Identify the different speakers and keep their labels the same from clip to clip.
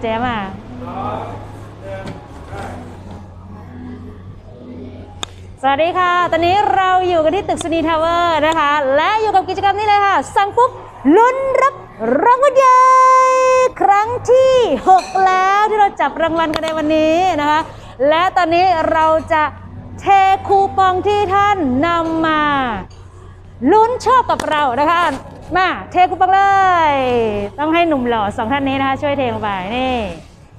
Speaker 1: แจมอะสวัสดีค่ะ ตอนนี้เราอยู่กันที่ตึกสนีทาวเวอร์นะคะ และอยู่กับกิจกรรมนี้เลยค่ะ สั่งปุ๊บลุ้นรับรางวัลใหญ่ครั้งที่ 6 แล้วที่เราจับรางวัลกันในวันนี้นะคะ และตอนนี้เราจะเทคูปองที่ท่านนำมาลุ้นโชคกับเรานะคะ มาเทคูปองเลย ให้หนุ่มหล่อสองท่านนี้นะคะช่วยเทลงไปนี่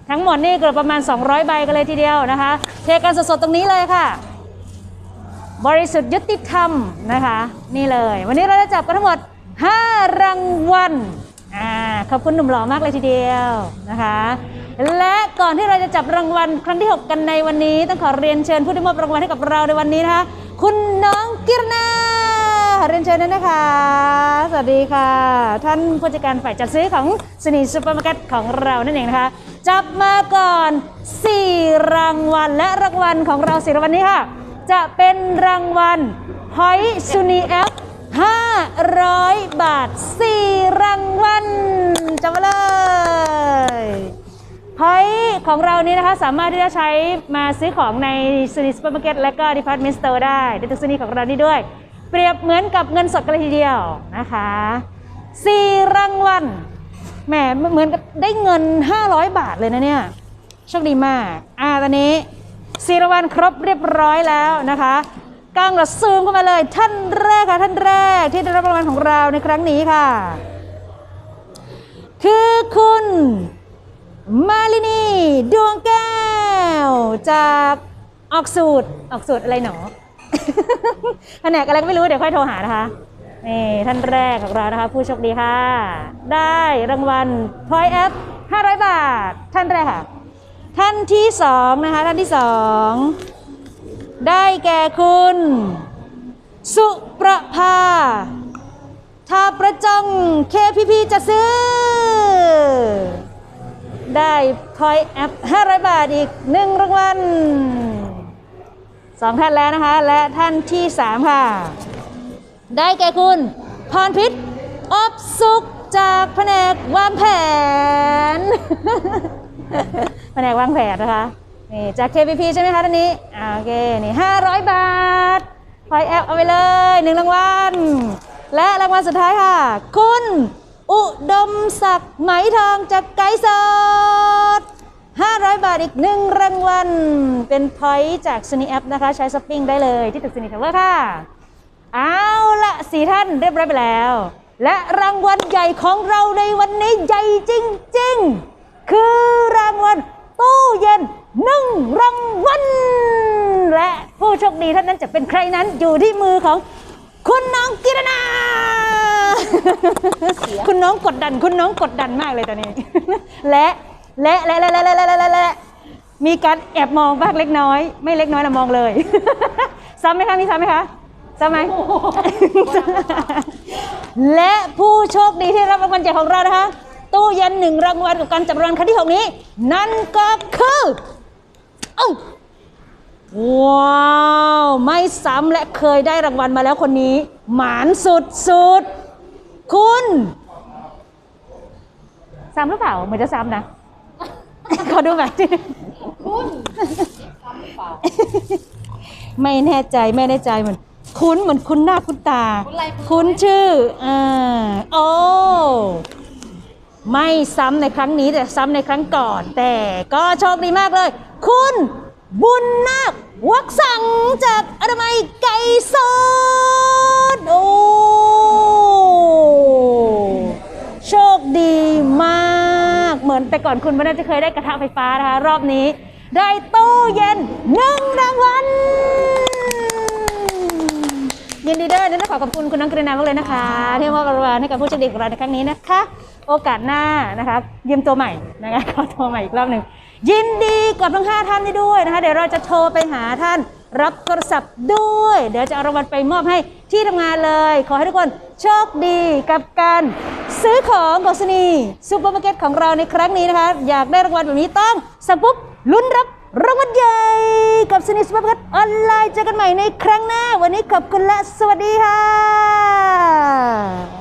Speaker 1: ทั้งหมดนี่เกือบประมาณ 200 ใบกันเลยทีเดียวนะคะ เทกันสดๆตรงนี้เลยค่ะ บริสุทธิ์ยุติธรรมนะคะ นี่เลย วันนี้เราจะจับกันทั้งหมด 5 รางวัลอ่าขอบคุณหนุ่มหล่อมากเลยทีเดียวนะคะ และก่อนที่เราจะจับรางวัลครั้งที่ 6 กันในวันนี้ ต้องขอเรียนเชิญผู้ที่มอบรางวัลให้กับเราในวันนี้นะคะ คุณน้องกิรนาเรียนเชิญด้วยนะคะ วัสดีค่ะ ท่านผู้จัดการฝ่ายจัดซื้อของสนีซูเปอร์มาร์เก็ตของเรานั่นเองนะคะ จับมาก่อน 4 รางวัลและรางวัลของเราสี่รางวัลนี้ค่ะ จะเป็นรางวัลหอยซูนีแอป500 บาท 4 รางวัลจำมาเลยหอยของเรานี้นะคะสามารถที่จะใช้มาซื้อของในซูนีซูเปอร์มาร์เก็ตและก็ดีพาร์ตเมนต์สโตร์ได้ในตึกซูนีของเรานี่ด้วย เปรียบเหมือนกับเงินสดกันเลยทีเดียวนะคะ4รางวัลแหมเหมือนกับได้เงิน 500 บาทเลยนะเนี่ยโชคดีมากอ่าตอนนี้สี่รางวัลครบเรียบร้อยแล้วนะคะกล้องเราซูมเข้ามาเลยท่านแรกค่ะท่านแรกที่ได้รับรางวัลของเราในครั้งนี้ค่ะ คือคุณมาลินีดวงแก้ว จากออกสูตรออกสูตรอะไรหนอ แผนกอะไรก็ไม่รู้เดี๋ยวค่อยโทรหานะคะนี่ท่านแรกของเรานะคะ ผู้โชคดีค่ะ ได้รางวัลพอยแอป500 บาท ท่านแรกค่ะ ท่านที่สองนะคะ ท่านที่สองได้แก่คุณ สุประภาทาประจงเคพีพีจะซื้อ ได้พอยแอป500 บาทอีกหนึ่งรางวัล สองท่านแล้วนะคะ และท่านที่สามค่ะ ได้แก่คุณพรพิษอบสุขจากแผนกวางแผน แผนกวางแผนนะคะนี่จาก KPP ใช่ไหมคะท่านนี้โอเคนี่500บาทพอยแอปเอาไปเลยหนึ่งรางวัลและรางวัลสุดท้ายค่ะ คุณ อุดมศักดิ์ไหมทองจากไกด์สดาทอีกหนึ่งรางวัล เป็นพอยต์จากซ n นีแอปนะคะ ใช้ช้อปปิ้งได้เลยที่ตึกซ n นีทาวเวอร์ค่ะ เอาละสี่ท่านเรียบร้อยไปแล้ว และรางวัลใหญ่ของเราในวันนี้ใหญ่จริง ๆ คือรางวัลตู้เย็นหนึ่งรางวัล และผู้โชคดีท่านนั้นจะเป็นใครนั้นอยู่ที่มือของคุณน้องกิรนาคุณน้องกดดัน คุณน้องกดดันมากเลยตอนนี้ และ และและและและและและและและมีการแอบมองบ้างเล็กน้อย ไม่เล็กน้อยนะมองเลย ซ้ำไหมคะมีซ้ำไหมคะซ้ำไหมและผู้โชคดีที่รับรางวัลใหญ่ของเรานะคะตู้เย็นหนึ่งรางวัลกับการจับรางวัลครั้งที่หกนี้ นั่นก็คืออว้าวไม่ซ้ำและเคยได้รางวัลมาแล้วคนนี้ หมานสุดสุดๆคุณซ้ำหรือเปล่าเหมือนจะซ้ำนะ ขอดูแบบที่
Speaker 2: คุณทำหรือเปล่า
Speaker 1: ไม่แน่ใจไม่แน่ใจเหมือนคุ้นเหมือนคุ้นหน้าคุ้นตา
Speaker 2: คุ้นลายมือ
Speaker 1: คุ้นชื่ออ่าโอ้ไม่ซ้ำในครั้งนี้แต่ซ้ำในครั้งก่อน แต่ก็โชคดีมากเลย คุณบุญนาควักสังจากอนามัยไก่สดโอ้โชคดีมาก เหมื อนแต่ก่อนคุณไม่น่าจะเคยได้กระทะไฟฟ้านะคะ รอบนี้ ได้ตู้เย็นหนึ่งรางวัลยินดีด้วยนะขอขอบคุณคุณน้องกรีนามากเลยนะคะ ที่มอบรางวัลให้กับผู้โชคดีของเราในครั้งนี้นะคะ โอกาสหน้านะคะยืมตัวใหม่นะคะขอโทรใหม่อีกรอบหนึ่งยินดีกับทั้งห้าท่านนี้ด้วยนะคะ เดี๋ยวเราจะโทรไปหาท่านรับโทรศัพท์ด้วย เดี๋ยวจะเอารางวัลไปมอบให้ที่ทำงานเลย ขอให้ทุกคนโชคดีกับการ ซื้อของของสนีซูเปอร์มาร์เก็ตของเราในครั้งนี้นะคะ อยากได้รางวัลแบบนี้ต้องสั่งปุ๊บลุ้นรับรางวัลใหญ่กับสนิทสมาร์ทออนไลน์เจอกันใหม่ในครั้งหน้า วันนี้ขอบคุณและสวัสดีค่ะ